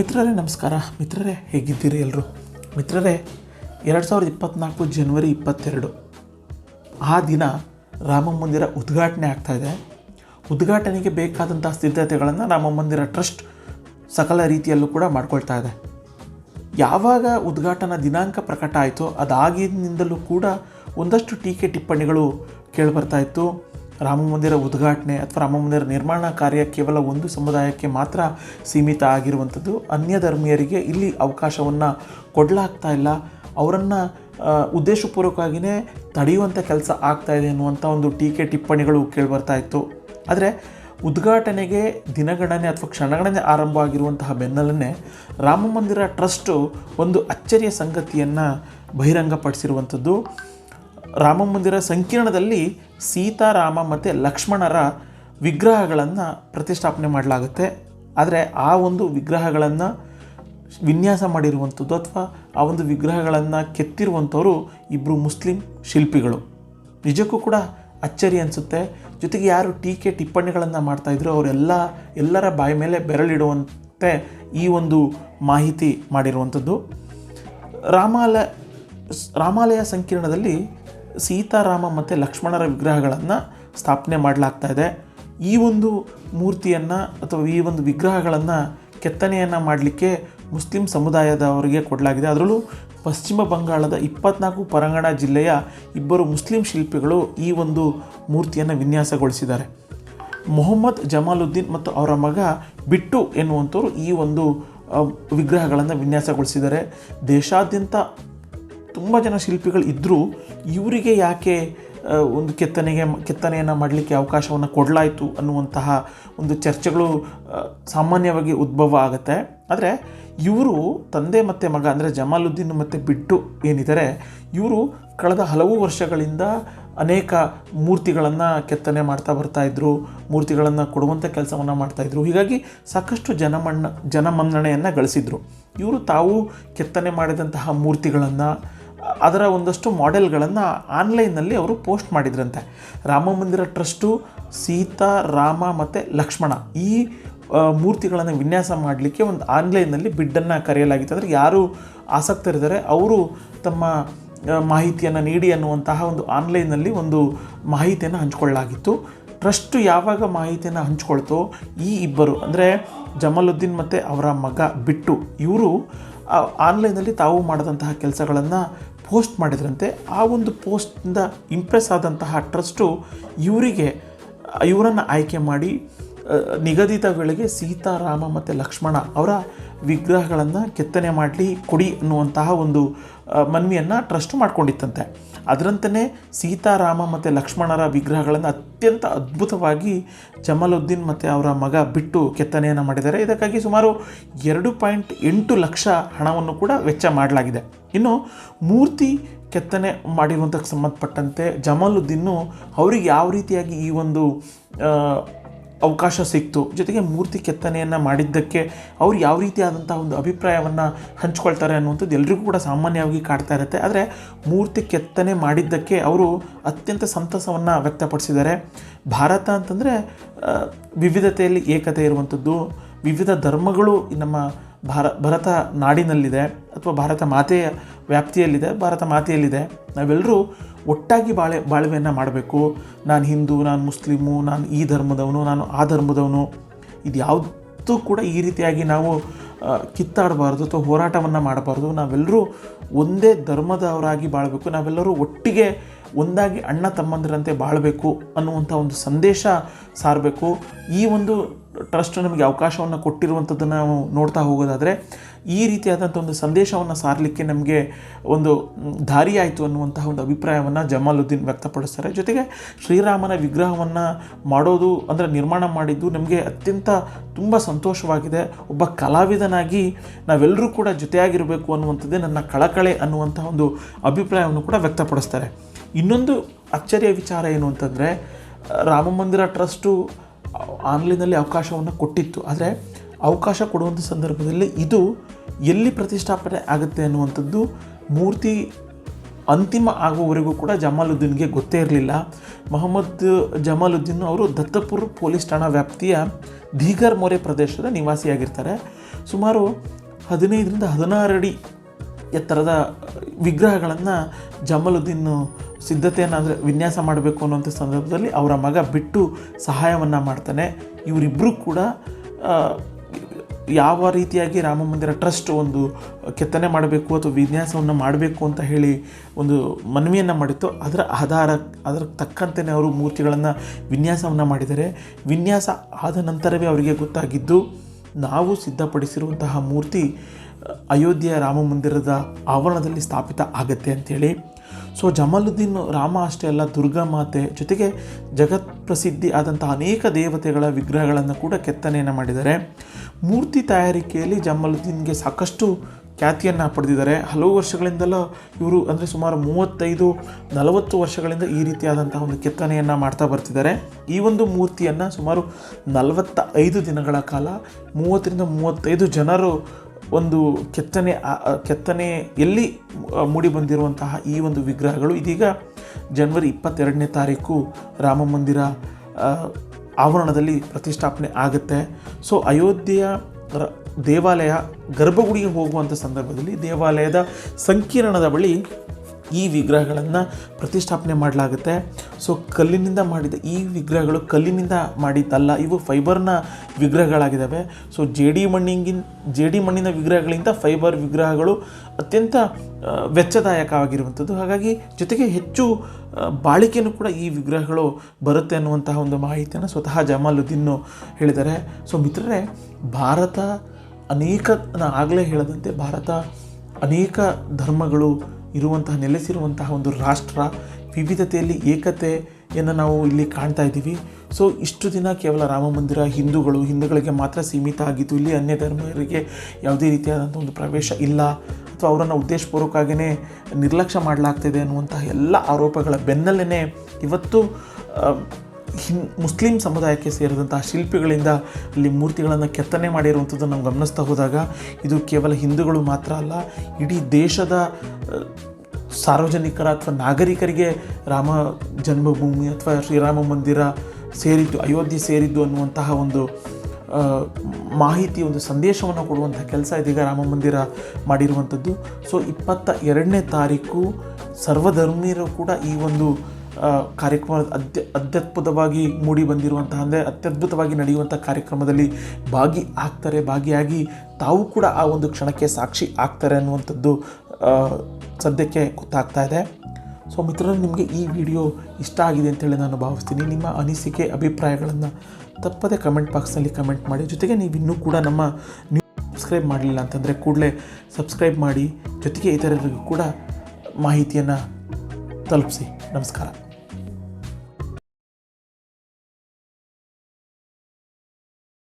ಮಿತ್ರರೇ, ನಮಸ್ಕಾರ. ಮಿತ್ರರೇ, ಹೇಗಿದ್ದೀರಿ ಎಲ್ಲರೂ? ಮಿತ್ರರೇ, ಎರಡು ಸಾವಿರದ ಇಪ್ಪತ್ತ್ನಾಲ್ಕು ಜನವರಿ ಇಪ್ಪತ್ತೆರಡು, ಆ ದಿನ ರಾಮ ಮಂದಿರ ಉದ್ಘಾಟನೆ ಆಗ್ತಾ ಇದೆ. ಉದ್ಘಾಟನೆಗೆ ಬೇಕಾದಂಥ ಸಿದ್ಧತೆಗಳನ್ನು ರಾಮ ಮಂದಿರ ಟ್ರಸ್ಟ್ ಸಕಲ ರೀತಿಯಲ್ಲೂ ಕೂಡ ಮಾಡ್ಕೊಳ್ತಾ ಇದೆ. ಯಾವಾಗ ಉದ್ಘಾಟನಾ ದಿನಾಂಕ ಪ್ರಕಟ ಆಯಿತೋ ಅದಾಗಿನಿಂದಲೂ ಕೂಡ ಒಂದಷ್ಟು ಟೀಕೆ ಟಿಪ್ಪಣಿಗಳು ಕೇಳಿಬರ್ತಾ ಇತ್ತು. ರಾಮ ಮಂದಿರ ಉದ್ಘಾಟನೆ ಅಥವಾ ರಾಮ ಮಂದಿರ ನಿರ್ಮಾಣ ಕಾರ್ಯ ಕೇವಲ ಒಂದು ಸಮುದಾಯಕ್ಕೆ ಮಾತ್ರ ಸೀಮಿತ ಆಗಿರುವಂಥದ್ದು. ಅನ್ಯ ಧರ್ಮೀಯರಿಗೆ ಇಲ್ಲಿ ಅವಕಾಶವನ್ನು ಕೊಡಲಾಗ್ತಾ ಇಲ್ಲ. ಅವರನ್ನು ಉದ್ದೇಶಪೂರ್ವಕವಾಗಿಯೇ ತಡೆಯುವಂಥ ಕೆಲಸ ಆಗ್ತಾ ಇದೆ ಅನ್ನುವಂಥ ಒಂದು ಟೀಕೆ, ಟಿಪ್ಪಣಿಗಳು ಕೇಳಿಬರ್ತಾ ಇತ್ತು. ಆದರೆ ಉದ್ಘಾಟನೆಗೆ ದಿನಗಣನೆ ಅಥವಾ ಕ್ಷಣಗಣನೆ ಆರಂಭ ಆಗಿರುವಂತಹ ಬೆನ್ನಲ್ಲೇ ರಾಮ ಮಂದಿರ ಟ್ರಸ್ಟು ಒಂದು ಅಚ್ಚರಿಯ ಸಂಗತಿಯನ್ನು ಬಹಿರಂಗಪಡಿಸಿರುವಂಥದ್ದು. ರಾಮ ಮಂದಿರ ಸಂಕೀರ್ಣದಲ್ಲಿ ಸೀತಾರಾಮ ಮತ್ತು ಲಕ್ಷ್ಮಣರ ವಿಗ್ರಹಗಳನ್ನು ಪ್ರತಿಷ್ಠಾಪನೆ ಮಾಡಲಾಗುತ್ತೆ. ಆದರೆ ಆ ಒಂದು ವಿಗ್ರಹಗಳನ್ನು ವಿನ್ಯಾಸ ಮಾಡಿರುವಂಥದ್ದು ಅಥವಾ ಆ ಒಂದು ವಿಗ್ರಹಗಳನ್ನು ಕೆತ್ತಿರುವಂಥವರು ಇಬ್ಬರು ಮುಸ್ಲಿಂ ಶಿಲ್ಪಿಗಳು. ನಿಜಕ್ಕೂ ಕೂಡ ಅಚ್ಚರಿ ಅನಿಸುತ್ತೆ. ಜೊತೆಗೆ ಯಾರು ಟೀಕೆ ಟಿಪ್ಪಣಿಗಳನ್ನು ಮಾಡ್ತಾಯಿದ್ರು ಅವರೆಲ್ಲ ಎಲ್ಲರ ಬಾಯಿ ಮೇಲೆ ಬೆರಳಿಡುವಂತೆ ಈ ಒಂದು ಮಾಹಿತಿ ಮಾಡಿರುವಂಥದ್ದು. ರಾಮಾಲಯ ರಾಮಾಲಯ ಸಂಕೀರ್ಣದಲ್ಲಿ ಸೀತಾರಾಮ ಮತ್ತು ಲಕ್ಷ್ಮಣರ ವಿಗ್ರಹಗಳನ್ನು ಸ್ಥಾಪನೆ ಮಾಡಲಾಗ್ತಾ ಇದೆ. ಈ ಒಂದು ಮೂರ್ತಿಯನ್ನು ಅಥವಾ ಈ ಒಂದು ವಿಗ್ರಹಗಳನ್ನು ಕೆತ್ತನೆಯನ್ನು ಮಾಡಲಿಕ್ಕೆ ಮುಸ್ಲಿಂ ಸಮುದಾಯದವರಿಗೆ ಕೊಡಲಾಗಿದೆ. ಅದರಲ್ಲೂ ಪಶ್ಚಿಮ ಬಂಗಾಳದ ಇಪ್ಪತ್ನಾಲ್ಕು ಪರಂಗಣ ಜಿಲ್ಲೆಯ ಇಬ್ಬರು ಮುಸ್ಲಿಂ ಶಿಲ್ಪಿಗಳು ಈ ಒಂದು ಮೂರ್ತಿಯನ್ನು ವಿನ್ಯಾಸಗೊಳಿಸಿದ್ದಾರೆ. ಮೊಹಮ್ಮದ್ ಜಮಾಲುದ್ದೀನ್ ಮತ್ತು ಅವರ ಮಗ ಬಿಟ್ಟು ಎನ್ನುವಂಥವ್ರು ಈ ಒಂದು ವಿಗ್ರಹಗಳನ್ನು ವಿನ್ಯಾಸಗೊಳಿಸಿದ್ದಾರೆ. ದೇಶಾದ್ಯಂತ ತುಂಬ ಜನ ಶಿಲ್ಪಿಗಳು ಇದ್ದರೂ ಇವರಿಗೆ ಯಾಕೆ ಒಂದು ಕೆತ್ತನೆಗೆ, ಕೆತ್ತನೆಯನ್ನು ಮಾಡಲಿಕ್ಕೆ ಅವಕಾಶವನ್ನು ಕೊಡಲಾಯಿತು ಅನ್ನುವಂತಹ ಒಂದು ಚರ್ಚೆಗಳು ಸಾಮಾನ್ಯವಾಗಿ ಉದ್ಭವ ಆಗುತ್ತೆ. ಆದರೆ ಇವರು ತಂದೆ ಮತ್ತು ಮಗ, ಅಂದರೆ ಜಮಾಲುದ್ದೀನ್ ಮತ್ತು ಬಿಟ್ಟು ಏನಿದ್ದಾರೆ ಇವರು ಕಳೆದ ಹಲವು ವರ್ಷಗಳಿಂದ ಅನೇಕ ಮೂರ್ತಿಗಳನ್ನು ಕೆತ್ತನೆ ಮಾಡ್ತಾ ಬರ್ತಾಯಿದ್ರು ಮೂರ್ತಿಗಳನ್ನು ಕೊಡುವಂಥ ಕೆಲಸವನ್ನು ಮಾಡ್ತಾಯಿದ್ರು ಹೀಗಾಗಿ ಸಾಕಷ್ಟು ಜನಮಣ್ಣ, ಜನಮನ್ನಣೆಯನ್ನು ಗಳಿಸಿದರು. ಇವರು ತಾವು ಕೆತ್ತನೆ ಮಾಡಿದಂತಹ ಮೂರ್ತಿಗಳನ್ನು ಅದರ ಒಂದಷ್ಟು ಮಾಡೆಲ್ಗಳನ್ನು ಆನ್ಲೈನ್ನಲ್ಲಿ ಅವರು ಪೋಸ್ಟ್ ಮಾಡಿದ್ರಂತೆ. ರಾಮ ಮಂದಿರ ಟ್ರಸ್ಟು, ಸೀತಾ, ರಾಮ ಮತ್ತು ಲಕ್ಷ್ಮಣ ಈ ಮೂರ್ತಿಗಳನ್ನು ವಿನ್ಯಾಸ ಮಾಡಲಿಕ್ಕೆ ಒಂದು ಆನ್ಲೈನ್ನಲ್ಲಿ ಬಿಡ್ಡನ್ನು ಕರೆಯಲಾಗಿತ್ತು. ಅಂದರೆ ಯಾರು ಆಸಕ್ತರಿದ್ದಾರೆ ಅವರು ತಮ್ಮ ಮಾಹಿತಿಯನ್ನು ನೀಡಿ ಅನ್ನುವಂತಹ ಒಂದು ಆನ್ಲೈನ್ನಲ್ಲಿ ಒಂದು ಮಾಹಿತಿಯನ್ನು ಹಂಚಿಕೊಳ್ಳಲಾಗಿತ್ತು. ಟ್ರಸ್ಟ್ ಯಾವಾಗ ಮಾಹಿತಿಯನ್ನು ಹಂಚ್ಕೊಳ್ತೋ ಈ ಇಬ್ಬರು, ಅಂದರೆ ಜಮಲುದ್ದೀನ್ ಮತ್ತು ಅವರ ಮಗ ಬಿಟ್ಟು ಇವರು ಆನ್ಲೈನಲ್ಲಿ ತಾವು ಮಾಡಿದಂತಹ ಕೆಲಸಗಳನ್ನು ಪೋಸ್ಟ್ ಮಾಡಿದ್ರಂತೆ, ಆ ಒಂದು ಪೋಸ್ಟಿಂದ ಇಂಪ್ರೆಸ್ ಆದಂತಹ ಟ್ರಸ್ಟು ಇವರಿಗೆ, ಇವರನ್ನು ಆಯ್ಕೆ ಮಾಡಿ ನಿಗದಿತ ವೇಳೆಗೆ ಸೀತಾರಾಮ ಮತ್ತು ಲಕ್ಷ್ಮಣ ಅವರ ವಿಗ್ರಹಗಳನ್ನು ಕೆತ್ತನೆ ಮಾಡಲಿ, ಕೊಡಿ ಅನ್ನುವಂತಹ ಒಂದು ಮನವಿಯನ್ನು ಟ್ರಸ್ಟ್ ಮಾಡ್ಕೊಂಡಿತ್ತಂತೆ. ಅದರಂತೆಯೇ ಸೀತಾರಾಮ ಮತ್ತು ಲಕ್ಷ್ಮಣರ ವಿಗ್ರಹಗಳನ್ನು ಅತ್ಯಂತ ಅದ್ಭುತವಾಗಿ ಜಮಲುದ್ದೀನ್ ಮತ್ತು ಅವರ ಮಗ ಬಿಟ್ಟು ಕೆತ್ತನೆಯನ್ನು ಮಾಡಿದ್ದಾರೆ. ಇದಕ್ಕಾಗಿ ಸುಮಾರು ಎರಡು ಪಾಯಿಂಟ್ ಎಂಟು ಲಕ್ಷ ಹಣವನ್ನು ಕೂಡ ವೆಚ್ಚ ಮಾಡಲಾಗಿದೆ. ಇನ್ನು ಮೂರ್ತಿ ಕೆತ್ತನೆ ಮಾಡಿರುವಂಥಕ್ಕೆ ಸಂಬಂಧಪಟ್ಟಂತೆ ಜಮಾಲುದ್ದೀನು ಅವರಿಗೆ ಯಾವ ರೀತಿಯಾಗಿ ಈ ಒಂದು ಅವಕಾಶ ಸಿಕ್ತು. ಜೊತೆಗೆ ಮೂರ್ತಿ ಕೆತ್ತನೆಯನ್ನು ಮಾಡಿದ್ದಕ್ಕೆ ಅವ್ರು ಯಾವ ರೀತಿಯಾದಂಥ ಒಂದು ಅಭಿಪ್ರಾಯವನ್ನು ಹಂಚ್ಕೊಳ್ತಾರೆ ಅನ್ನುವಂಥದ್ದು ಎಲ್ರಿಗೂ ಕೂಡ ಸಾಮಾನ್ಯವಾಗಿ ಕಾಡ್ತಾ ಇರುತ್ತೆ. ಆದರೆ ಮೂರ್ತಿ ಕೆತ್ತನೆ ಮಾಡಿದ್ದಕ್ಕೆ ಅವರು ಅತ್ಯಂತ ಸಂತಸವನ್ನು ವ್ಯಕ್ತಪಡಿಸಿದ್ದಾರೆ. ಭಾರತ ಅಂತಂದರೆ ವಿವಿಧತೆಯಲ್ಲಿ ಏಕತೆ ಇರುವಂಥದ್ದು, ವಿವಿಧ ಧರ್ಮಗಳು ನಮ್ಮ ಭಾರ, ಭರತ ನಾಡಿನಲ್ಲಿದೆ ಅಥವಾ ಭಾರತ ಮಾತೆಯ ವ್ಯಾಪ್ತಿಯಲ್ಲಿದೆ, ಭಾರತ ಮಾತೆಯಲ್ಲಿದೆ. ನಾವೆಲ್ಲರೂ ಒಟ್ಟಾಗಿ ಬಾಳೆ, ಬಾಳ್ವೆಯನ್ನು ಮಾಡಬೇಕು. ನಾನು ಹಿಂದೂ, ನಾನು ಮುಸ್ಲಿಮು, ನಾನು ಈ ಧರ್ಮದವನು, ನಾನು ಆ ಧರ್ಮದವನು. ಇದು ಯಾವುದು ಕೂಡ ಈ ರೀತಿಯಾಗಿ ನಾವು ಕಿತ್ತಾಡಬಾರ್ದು ಅಥವಾ ಹೋರಾಟವನ್ನು ಮಾಡಬಾರ್ದು. ನಾವೆಲ್ಲರೂ ಒಂದೇ ಧರ್ಮದವರಾಗಿ ಬಾಳಬೇಕು. ನಾವೆಲ್ಲರೂ ಒಟ್ಟಿಗೆ ಒಂದಾಗಿ ಅಣ್ಣ ತಮ್ಮಂದಿರಂತೆ ಬಾಳಬೇಕು ಅನ್ನುವಂಥ ಒಂದು ಸಂದೇಶ ಸಾರಬೇಕು. ಈ ಒಂದು ಟ್ರಸ್ಟ್ ನಮಗೆ ಅವಕಾಶವನ್ನು ಕೊಟ್ಟಿರುವಂಥದ್ದನ್ನು ನಾವು ನೋಡ್ತಾ ಹೋಗೋದಾದರೆ, ಈ ರೀತಿಯಾದಂಥ ಒಂದು ಸಂದೇಶವನ್ನು ಸಾರಲಿಕ್ಕೆ ನಮಗೆ ಒಂದು ದಾರಿಯಾಯಿತು ಅನ್ನುವಂತಹ ಒಂದು ಅಭಿಪ್ರಾಯವನ್ನು ಜಮಾಲುದ್ದೀನ್ ವ್ಯಕ್ತಪಡಿಸ್ತಾರೆ. ಜೊತೆಗೆ ಶ್ರೀರಾಮನ ವಿಗ್ರಹವನ್ನು ಮಾಡೋದು ಅಂದರೆ ನಿರ್ಮಾಣ ಮಾಡಿದ್ದು ನಮಗೆ ಅತ್ಯಂತ ತುಂಬ ಸಂತೋಷವಾಗಿದೆ. ಒಬ್ಬ ಕಲಾವಿದನಾಗಿ ನಾವೆಲ್ಲರೂ ಕೂಡ ಜೊತೆಯಾಗಿರಬೇಕು ಅನ್ನುವಂಥದ್ದೇ ನನ್ನ ಕಳಕಳೆ ಅನ್ನುವಂಥ ಒಂದು ಅಭಿಪ್ರಾಯವನ್ನು ಕೂಡ ವ್ಯಕ್ತಪಡಿಸ್ತಾರೆ. ಇನ್ನೊಂದು ಅಚ್ಚರಿಯ ವಿಚಾರ ಏನು ಅಂತಂದರೆ ರಾಮ ಮಂದಿರ ಟ್ರಸ್ಟು ಆನ್ಲೈನಲ್ಲಿ ಅವಕಾಶವನ್ನು ಕೊಟ್ಟಿತ್ತು. ಆದರೆ ಅವಕಾಶ ಕೊಡುವಂಥ ಸಂದರ್ಭದಲ್ಲಿ ಇದು ಎಲ್ಲಿ ಪ್ರತಿಷ್ಠಾಪನೆ ಆಗುತ್ತೆ ಅನ್ನುವಂಥದ್ದು ಮೂರ್ತಿ ಅಂತಿಮ ಆಗುವವರೆಗೂ ಕೂಡ ಜಮಾಲುದ್ದೀನ್ಗೆ ಗೊತ್ತೇ ಇರಲಿಲ್ಲ. ಮೊಹಮ್ಮದ್ ಜಮಾಲುದ್ದೀನ್ ಅವರು ದತ್ತಪುರ್ ಪೊಲೀಸ್ ಠಾಣಾ ವ್ಯಾಪ್ತಿಯ ದೀಗರ್ ಮೊರೆ ಪ್ರದೇಶದ ನಿವಾಸಿಯಾಗಿರ್ತಾರೆ. ಸುಮಾರು ಹದಿನೈದರಿಂದ ಹದಿನಾರು ಅಡಿ ಎತ್ತರದ ವಿಗ್ರಹಗಳನ್ನು ಜಮಲುದ್ದೀನ್ ಸಿದ್ಧತೆಯನ್ನು ಅಂದರೆ ವಿನ್ಯಾಸ ಮಾಡಬೇಕು ಅನ್ನುವಂಥ ಸಂದರ್ಭದಲ್ಲಿ ಅವರ ಮಗ ಬಿಟ್ಟು ಸಹಾಯವನ್ನು ಮಾಡ್ತಾನೆ. ಇವರಿಬ್ಬರೂ ಕೂಡ ಯಾವ ರೀತಿಯಾಗಿ ರಾಮ ಮಂದಿರ ಟ್ರಸ್ಟ್ ಒಂದು ಕೆತ್ತನೆ ಮಾಡಬೇಕು ಅಥವಾ ವಿನ್ಯಾಸವನ್ನು ಮಾಡಬೇಕು ಅಂತ ಹೇಳಿ ಒಂದು ಮನವಿಯನ್ನು ಮಾಡಿತ್ತು, ಅದರ ಆಧಾರ, ಅದರ ತಕ್ಕಂತೆಯೇ ಅವರು ಮೂರ್ತಿಗಳನ್ನು ವಿನ್ಯಾಸವನ್ನು ಮಾಡಿದ್ದಾರೆ. ವಿನ್ಯಾಸ ಆದ ನಂತರವೇ ಅವರಿಗೆ ಗೊತ್ತಾಗಿದ್ದು, ನಾವು ಸಿದ್ಧಪಡಿಸಿರುವಂತಹ ಮೂರ್ತಿ ಅಯೋಧ್ಯೆಯ ರಾಮ ಮಂದಿರದ ಆವರಣದಲ್ಲಿ ಸ್ಥಾಪಿತ ಆಗತ್ತೆ ಅಂಥೇಳಿ ಸೊ ಜಮಲುದ್ದೀನ್ ರಾಮ ಅಷ್ಟೇ ಅಲ್ಲ, ದುರ್ಗಾ ಮಾತೆ ಜೊತೆಗೆ ಜಗತ್ ಪ್ರಸಿದ್ಧಿ ಆದಂಥ ಅನೇಕ ದೇವತೆಗಳ ವಿಗ್ರಹಗಳನ್ನು ಕೂಡ ಕೆತ್ತನೆಯನ್ನು ಮಾಡಿದ್ದಾರೆ. ಮೂರ್ತಿ ತಯಾರಿಕೆಯಲ್ಲಿ ಜಮಲುದ್ದೀನ್ಗೆ ಸಾಕಷ್ಟು ಖ್ಯಾತಿಯನ್ನು ಪಡೆದಿದ್ದಾರೆ. ಹಲವು ವರ್ಷಗಳಿಂದಲೂ ಇವರು ಅಂದರೆ ಸುಮಾರು ಮೂವತ್ತೈದು, ನಲವತ್ತು ವರ್ಷಗಳಿಂದ ಈ ರೀತಿಯಾದಂಥ ಒಂದು ಕೆತ್ತನೆಯನ್ನು ಮಾಡ್ತಾ ಬರ್ತಿದ್ದಾರೆ. ಈ ಒಂದು ಮೂರ್ತಿಯನ್ನು ಸುಮಾರು ನಲವತ್ತ ಐದು ದಿನಗಳ ಕಾಲ ಮೂವತ್ತರಿಂದ ಮೂವತ್ತೈದು ಜನರು ಒಂದು ಕೆತ್ತನೆ ಕೆತ್ತನೆ ಎಲ್ಲಿ ಮೂಡಿ ಬಂದಿರುವಂತಹ ಈ ಒಂದು ವಿಗ್ರಹಗಳು. ಇದೀಗ ಜನವರಿ ಇಪ್ಪತ್ತೆರಡನೇ ತಾರೀಕು ರಾಮ ಮಂದಿರ ಆವರಣದಲ್ಲಿ ಪ್ರತಿಷ್ಠಾಪನೆ ಆಗುತ್ತೆ. ಸೊ ಅಯೋಧ್ಯೆಯ ದೇವಾಲಯ ಗರ್ಭಗುಡಿಗೆ ಹೋಗುವಂಥ ಸಂದರ್ಭದಲ್ಲಿ ದೇವಾಲಯದ ಸಂಕೀರ್ಣದ ಬಳಿ ಈ ವಿಗ್ರಹಗಳನ್ನು ಪ್ರತಿಷ್ಠಾಪನೆ ಮಾಡಲಾಗುತ್ತೆ. ಸೊ ಕಲ್ಲಿನಿಂದ ಮಾಡಿದ ಈ ವಿಗ್ರಹಗಳು ಕಲ್ಲಿನಿಂದ ಮಾಡಿದ್ದಲ್ಲ, ಇವು ಫೈಬರ್ನ ವಿಗ್ರಹಗಳಾಗಿದ್ದಾವೆ ಸೊ ಜೇಡಿ ಮಣ್ಣಿಗಿನ್, ಜೇಡಿ ಮಣ್ಣಿನ ವಿಗ್ರಹಗಳಿಂದ ಫೈಬರ್ ವಿಗ್ರಹಗಳು ಅತ್ಯಂತ ವೆಚ್ಚದಾಯಕವಾಗಿರುವಂಥದ್ದು ಹಾಗಾಗಿ ಜೊತೆಗೆ ಹೆಚ್ಚು ಬಾಳಿಕೆಯೂ ಕೂಡ ಈ ವಿಗ್ರಹಗಳು ಬರುತ್ತೆ ಅನ್ನುವಂತಹ ಒಂದು ಮಾಹಿತಿಯನ್ನು ಸ್ವತಃ ಜಮಾಲುದ್ದೀನ್ ಹೇಳಿದ್ದಾರೆ. ಸೊ ಮಿತ್ರರೇ, ಭಾರತ ಅನೇಕ, ನಾನು ಆಗಲೇ ಹೇಳದಂತೆ ಭಾರತ ಅನೇಕ ಧರ್ಮಗಳು ಇರುವಂತಹ, ನೆಲೆಸಿರುವಂತಹ ಒಂದು ರಾಷ್ಟ್ರ, ವಿವಿಧತೆಯಲ್ಲಿ ಏಕತೆಯನ್ನು ನಾವು ಇಲ್ಲಿ ಕಾಣ್ತಾ ಇದ್ದೀವಿ. ಸೊ ಇಷ್ಟು ದಿನ ಕೇವಲ ರಾಮ ಮಂದಿರ, ಹಿಂದೂಗಳು, ಹಿಂದೂಗಳಿಗೆ ಮಾತ್ರ ಸೀಮಿತ ಆಗಿದ್ದು, ಇಲ್ಲಿ ಅನ್ಯ ಧರ್ಮೀಯರಿಗೆ ಯಾವುದೇ ರೀತಿಯಾದಂಥ ಒಂದು ಪ್ರವೇಶ ಇಲ್ಲ. ಅಥವಾ ಅವರನ್ನು ಉದ್ದೇಶಪೂರ್ವಕವಾಗಿಯೇ ನಿರ್ಲಕ್ಷ್ಯ ಮಾಡಲಾಗ್ತಿದೆ ಅನ್ನುವಂತಹ ಎಲ್ಲ ಆರೋಪಗಳ ಬೆನ್ನಲ್ಲೇ ಇವತ್ತು ಹಿನ್ ಮುಸ್ಲಿಂ ಸಮುದಾಯಕ್ಕೆ ಸೇರಿದಂತಹ ಶಿಲ್ಪಿಗಳಿಂದ ಅಲ್ಲಿ ಮೂರ್ತಿಗಳನ್ನು ಕೆತ್ತನೆ ಮಾಡಿರುವಂಥದ್ದು ನಾವು ಗಮನಿಸ್ತಾ ಹೋದಾಗ, ಇದು ಕೇವಲ ಹಿಂದೂಗಳು ಮಾತ್ರ ಅಲ್ಲ, ಇಡೀ ದೇಶದ ಸಾರ್ವಜನಿಕರ ಅಥವಾ ನಾಗರಿಕರಿಗೆ ರಾಮ ಜನ್ಮಭೂಮಿ ಅಥವಾ ಶ್ರೀರಾಮ ಮಂದಿರ ಸೇರಿದ್ದು, ಅಯೋಧ್ಯೆ ಸೇರಿದ್ದು ಅನ್ನುವಂತಹ ಒಂದು ಮಾಹಿತಿ, ಒಂದು ಸಂದೇಶವನ್ನು ಕೊಡುವಂಥ ಕೆಲಸ ಇದೀಗ ರಾಮ ಮಂದಿರ ಮಾಡಿರುವಂಥದ್ದು. ಸೊ, ಇಪ್ಪತ್ತ ಎರಡನೇ ತಾರೀಕು ಸರ್ವಧರ್ಮೀಯರು ಕೂಡ ಈ ಒಂದು ಆ, ಕಾರ್ಯಕ್ರಮದ ಅತ್ಯ ಅತ್ಯದ್ಭುತವಾಗಿ ಮೂಡಿ ಬಂದಿರುವಂತಹ ಅಂದರೆ ಅತ್ಯದ್ಭುತವಾಗಿ ನಡೆಯುವಂಥ ಕಾರ್ಯಕ್ರಮದಲ್ಲಿ ಭಾಗಿ ಆಗ್ತಾರೆ ಭಾಗಿಯಾಗಿ ತಾವು ಕೂಡ ಆ ಒಂದು ಕ್ಷಣಕ್ಕೆ ಸಾಕ್ಷಿ ಆಗ್ತಾರೆ ಅನ್ನುವಂಥದ್ದು ಸದ್ಯಕ್ಕೆ ಗೊತ್ತಾಗ್ತಾ ಇದೆ. ಸೊ ಮಿತ್ರರು ನಿಮಗೆ ಈ ವಿಡಿಯೋ ಇಷ್ಟ ಆಗಿದೆ ಅಂತೇಳಿ ನಾನು ಭಾವಿಸ್ತೀನಿ. ನಿಮ್ಮ ಅನಿಸಿಕೆ ಅಭಿಪ್ರಾಯಗಳನ್ನು ತಪ್ಪದೆ ಕಮೆಂಟ್ ಬಾಕ್ಸ್ನಲ್ಲಿ ಕಮೆಂಟ್ ಮಾಡಿ. ಜೊತೆಗೆ ನೀವು ಇನ್ನೂ ಕೂಡ ನಮ್ಮ ಸಬ್ಸ್ಕ್ರೈಬ್ ಮಾಡಲಿಲ್ಲ ಅಂತಂದರೆ ಕೂಡಲೇ ಸಬ್ಸ್ಕ್ರೈಬ್ ಮಾಡಿ. ಜೊತೆಗೆ ಇತರರಿಗೂ ಕೂಡ ಮಾಹಿತಿಯನ್ನು ತಲುಪಿಸಿ. ನಮಸ್ಕಾರ.